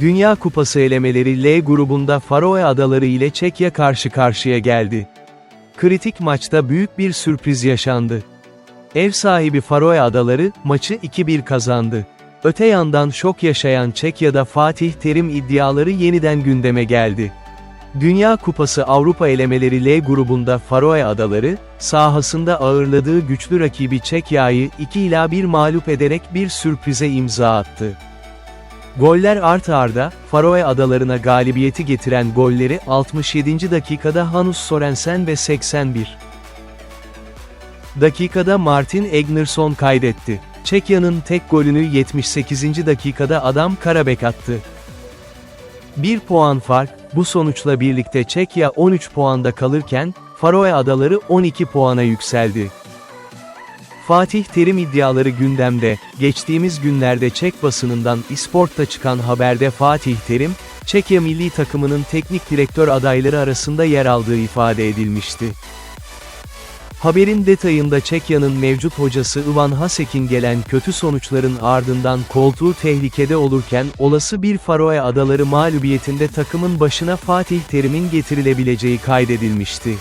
Dünya Kupası elemeleri L grubunda Faroe Adaları ile Çekya karşı karşıya geldi. Kritik maçta büyük bir sürpriz yaşandı. Ev sahibi Faroe Adaları, maçı 2-1 kazandı. Öte yandan şok yaşayan Çekya'da Fatih Terim iddiaları yeniden gündeme geldi. Dünya Kupası Avrupa elemeleri L grubunda Faroe Adaları, sahasında ağırladığı güçlü rakibi Çekya'yı 2 ila 1 mağlup ederek bir sürprize imza attı. Goller art arda, Faroe Adalarına galibiyeti getiren golleri 67. dakikada Hanus Sorensen ve 81. dakikada Martin Egnerson kaydetti. Çekya'nın tek golünü 78. dakikada Adam Karabek attı. 1 puan fark, bu sonuçla birlikte Çekya 13 puanda kalırken, Faroe Adaları 12 puana yükseldi. Fatih Terim iddiaları gündemde, geçtiğimiz günlerde Çek basınından İsport'ta çıkan haberde Fatih Terim, Çekya milli takımının teknik direktör adayları arasında yer aldığı ifade edilmişti. Haberin detayında Çekya'nın mevcut hocası Ivan Hasek'in gelen kötü sonuçların ardından koltuğu tehlikede olurken olası bir Faroe Adaları mağlubiyetinde takımın başına Fatih Terim'in getirilebileceği kaydedilmişti.